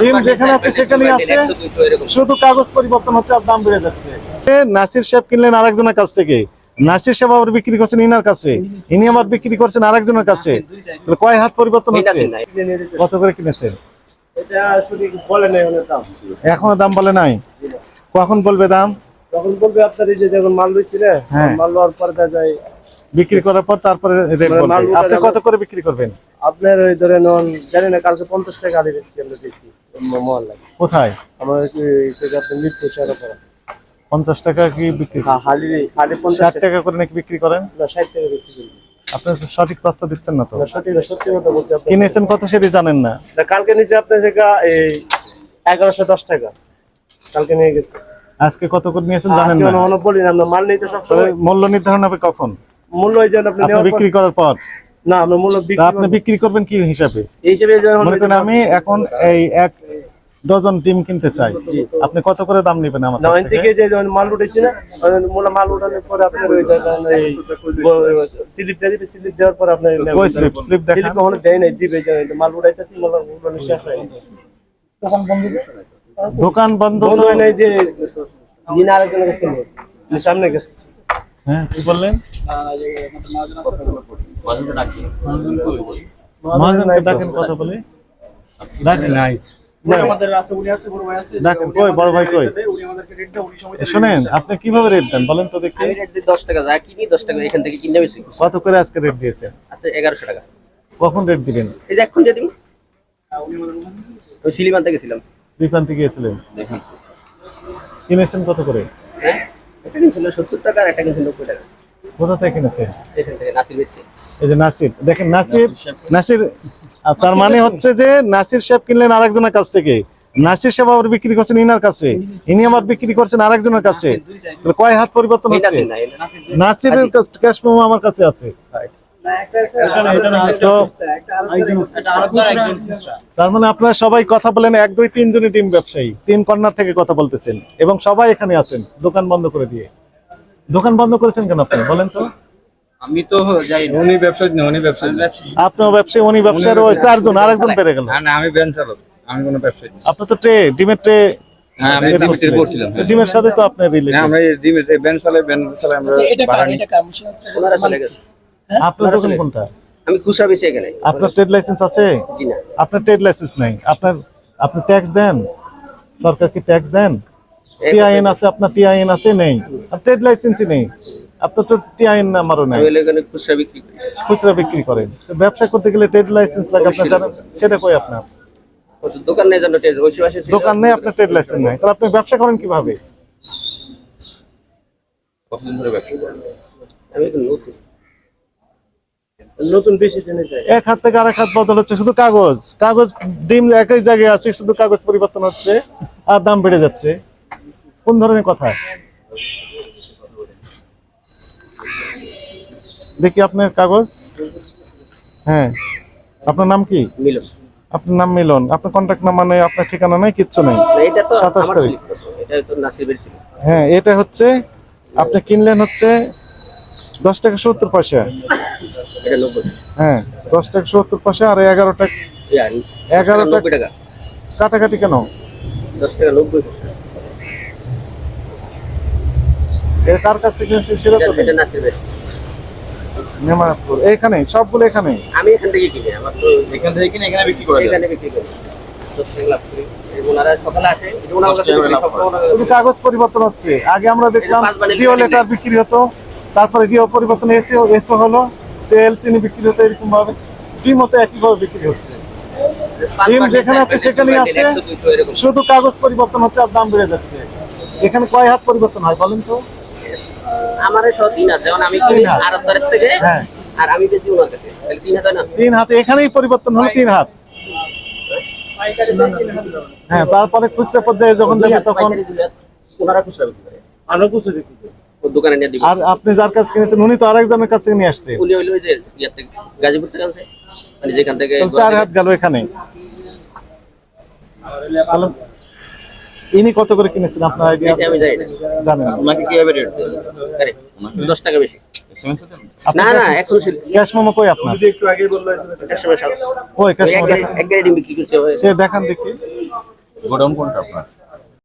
ডিম যেখানে আছে সেখানেই আছে। শুধু কাগজ পরিবর্তন হচ্ছে আর দাম বেড়ে যাচ্ছে। নাসির সাহেব কিনলেন আরেকজনের কাছ থেকে। নাসির সাহেব আবার বিক্রি করছেন ইনার কাছে। ইনি আবার বিক্রি করছেন আরেকজনের কাছে। তাহলে কয় হাত পরিবর্তন হচ্ছে? কত করে কিনেছেন? বলে নাই এখনও দাম বলে নাই? কখন বলবে দাম? তখন বলবে আপনার এই যে যখন মাল না হ্যাঁ। মাল লওয়ার পর দেখা যায়। বিক্রি করার পর তারপরে রেট মানে বলবে। আপনি কত করে বিক্রি করবেন? আপনার ওই ধরেন ওন জানি না কালকে পঞ্চাশ টাকা আলি রেখেছি আমরা দেখি। মহল লাগে। কোথায়? আমার সেরা করা পঞ্চাশ টাকা কি বিক্রি? পঞ্চাশ ষাট টাকা। করে নাকি বিক্রি করেন? না ষাট টাকা বিক্রি করি। আপনি সঠিক তথ্য দিচ্ছেন না তো। না সত্যি কথা বলছি আপনি কিনেছেন কত সেটি জানেন না। কালকে নিচে আপনার থেকে এই এগারোশো দশ টাকা। কালকে নিয়ে গেছে। আজকে কত করে নিয়েছেন জানেন না। অন্য বলি না আমরা মাল নিতে সব মূল্য নির্ধারণ হবে কখন? মূল্য ওই জন্য আপনি বিক্রি করার পর। না আমরা মূল্য বিক্রি আপনি বিক্রি করবেন কি হিসাবে? এই হিসেবে যখন আমি এখন এই এক ডজন ডিম কিনতে চাই। আপনি কত করে দাম নেবেন আমার কাছ নয়ন থেকে? যে যখন মাল উঠেছি না মূল মাল উঠানোর পরে আপনার ওই স্লিপ দিয়ে দিবে স্লিপ দেওয়ার পর আপনার কই স্লিপ? স্লিপ দেখান। স্লিপ কখনো দেয় নাই দিবে মাল উঠাইতেছি মাল উঠানো শেষ হয় দোকান বন্ধ বন্ধ তো হয় নাই যে দিন আরেকজনের কাছে নেই সামনে গেছে। হ্যাঁ কি বললেন? মহাজনকে ডাকেন কথা বলে। ডাকেন। নাই আমাদের আছে উনি আছে বড় ভাই আছে। ডাকেন। কই বড় ভাই কই? উনি আমাদেরকে রেট দেয় উনি সময় শুনেন আপনি কীভাবে রেট দেন বলেন তো দেখি। দশ টাকা যা কিনি দশ টাকা এখান থেকে কিনে বেশি। কত করে আজকে রেট দিয়েছেন আচ্ছা এগারোশো টাকা। কখন রেট দিবেন এই যে এখন দিয়ে দিব। ওই সিলিমানতে গেছিলাম। বিপান্তি গিয়েছিলেন? কিনেছেন কত করে? হ্যাঁ একটা কিনছিল সত্তর টাকা আর একটা কিনছিল নব্বই টাকা। কোথা থেকে কিনেছেন? এখান থেকে নাসির বেচছে এই যে নাসির দেখেন নাসির নাসির তার মানে হচ্ছে যে নাসির সাহেব কিনলেন আরেকজনের কাছ থেকে। নাসির সাহেব আবার বিক্রি করছেন ইনার কাছে। ইনি আবার বিক্রি করছেন আরেকজনের কাছে। তাহলে কয় হাত পরিবর্তন হচ্ছে? নাসির না নাসিরের ক্যাশ মেমো আমার কাছে আছে। তার মানে আপনারা সবাই কথা বলেন এক দুই তিন জনের টিম ব্যবসায়ী। তিন কর্নার থেকে কথা বলতেছেন। এবং সবাই এখানে আছেন দোকান বন্ধ করে দিয়ে। দোকান বন্ধ করেছেন কেন আপনি? বলেন তো। আমি তো যাই উনি ব্যবসায়ী না উনি ব্যবসায়ী। আপনার ব্যবসায়ী উনি ব্যবসায়ের ওই চারজন আরেকজন বেড়ে গেল। না না আমি ব্যান চালক আমি কোনো ব্যবসায়ী না। আপনার তো ট্রে ডিমের ট্রে হ্যাঁ আমি করছিলাম ডিমের সাথে তো আপনার না রিলেটেড আমরা ডিমের ব্যান চালাই ব্যান চালাই আমরা ভাড়া নিই। ওনারা চলে গেছে। আপনার দোকান কোনটা? আমি খুচরা বেশি এখানে। আপনার ট্রেড লাইসেন্স আছে? জি না। আপনার ট্রেড লাইসেন্স নাই। আপনার আপনি ট্যাক্স দেন? সরকার কি ট্যাক্স দেন? টিআইএন আছে আপনার টিআইএন আছে? নেই। আর ট্রেড লাইসেন্সই নেই। আপনার তো টিআইএন নাম্বারও নেই। এখানে খুচরা বিক্রি করি। খুচরা বিক্রি করেন। ব্যবসা করতে গেলে ট্রেড লাইসেন্স লাগে আপনার জানেন সেটা কই আপনার? দোকান নেই জানো টের ওই পাশে দোকান নেই আপনার ট্রেড লাইসেন্স নাই। তাহলে আপনি ব্যবসা করেন কীভাবে? কতদিন ধরে ব্যবসা করেন? আমি নতুন। নতুন বেশি যায় এক হাত থেকে আরেক হাত বদল হচ্ছে শুধু কাগজ। কাগজ ডিম একই জায়গায় আছে শুধু কাগজ পরিবর্তন হচ্ছে আর দাম বেড়ে যাচ্ছে। কোন ধরনের কথা? দেখি আপনার কাগজ। হ্যাঁ। আপনার নাম কি? মিলন। আপনার নাম মিলন। আপনার কন্ট্যাক্ট নাম্বার নেই আপনার ঠিকানা নেই কিচ্ছু নেই। সাতাশ তারিখ। হ্যাঁ এটা হচ্ছে আপনি কিনলেন হচ্ছে দশ টাকা সত্তর পয়সা। হ্যাঁ দশ টাকা সত্তর পয়সা আর এগারো টাকা। এগারো টাকা- কাটাকাটি কেন? দশ টাকা নব্বই পয়সা। কার কাছ থেকে সেটা তো নেমাতপুর এইখানে সবগুলো এখানে আমি এখান থেকে কিনি আমার তো এখান থেকে কিনে এখানে বিক্রি করে এখানে বিক্রি করি। কাগজ পরিবর্তন হচ্ছে। আগে আমরা দেখলাম ডিও লেটার বিক্রি হতো তারপরে ডিও পরিবর্তন এসে এসো হলো তেল চিনি বিক্রি হতো এরকম ভাবে ডিম হতো একই ভাবে বিক্রি হচ্ছে। ডিম যেখানে আছে সেখানেই আছে। শুধু কাগজ পরিবর্তন হচ্ছে আর দাম বেড়ে যাচ্ছে। এখানে কয় হাত পরিবর্তন হয় বলেন তো? আমার তিন আছে যেমন আমি কিনি। আড়তদারের থেকে হ্যাঁ। আর আমি বেশি ওনার কাছে তাহলে তিন হাত না? তিন হাতে এখানেই পরিবর্তন হলো তিন হাত। হ্যাঁ তারপরে খুচরা পর্যায়ে যখন যাবে তখন ওনারা খুচরা বিক্রি করে। আমরা দোকানে নিয়ে দিবি। আর আপনি যার কাছে কিনেছেন উনি তো আরেকজনের কাছে নিয়ে আসছে। উনি হইল যে ইয়ার থেকে গাজীপুর থেকে আনছে। মানে যেখান থেকে চার হাত গেল এখানে। ইনি কত করে কিনেছেন? আপনার আইডিয়া আমি জানি না। জানেন না। ওনাকে কীভাবে রেট দেন আরে, দশ টাকা বেশি। না না এখন ছিল। ক্যাশ মোমো কই আপনার? একটু আগে বলল ক্যাশ কই ক্যাশ এক মোমো এক গাড়ি বিক্রি করছে। সে দেখান দেখি। গোডাউন কোনটা আপনার?